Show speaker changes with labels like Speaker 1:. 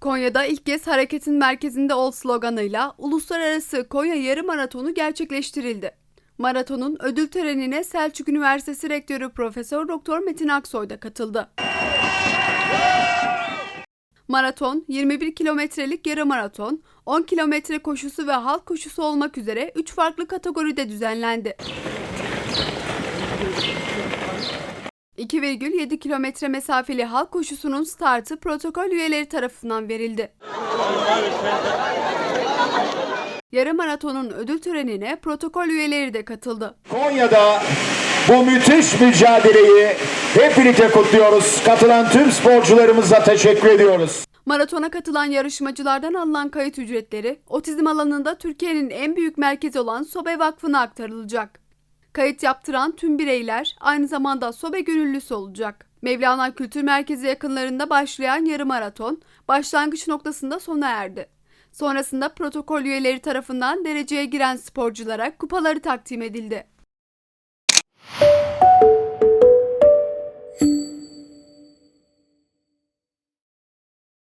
Speaker 1: Konya'da ilk kez hareketin merkezinde ol sloganıyla uluslararası Konya Yarım Maratonu gerçekleştirildi. Maratonun ödül törenine Selçuk Üniversitesi Rektörü Profesör Doktor Metin Aksoy da katıldı. Maraton 21 kilometrelik yarım maraton, 10 kilometre koşusu ve halk koşusu olmak üzere 3 farklı kategoride düzenlendi. 2,7 kilometre mesafeli halk koşusunun startı protokol üyeleri tarafından verildi. Yarım maratonun ödül törenine protokol üyeleri de katıldı.
Speaker 2: Konya'da bu müthiş mücadeleyi hep birlikte kutluyoruz. Katılan tüm sporcularımıza teşekkür ediyoruz.
Speaker 1: Maratona katılan yarışmacılardan alınan kayıt ücretleri otizm alanında Türkiye'nin en büyük merkezi olan Sobe Vakfı'na aktarılacak. Kayıt yaptıran tüm bireyler aynı zamanda Sobe gönüllüsü olacak. Mevlana Kültür Merkezi yakınlarında başlayan yarım maraton başlangıç noktasında sona erdi. Sonrasında protokol üyeleri tarafından dereceye giren sporculara kupaları takdim edildi.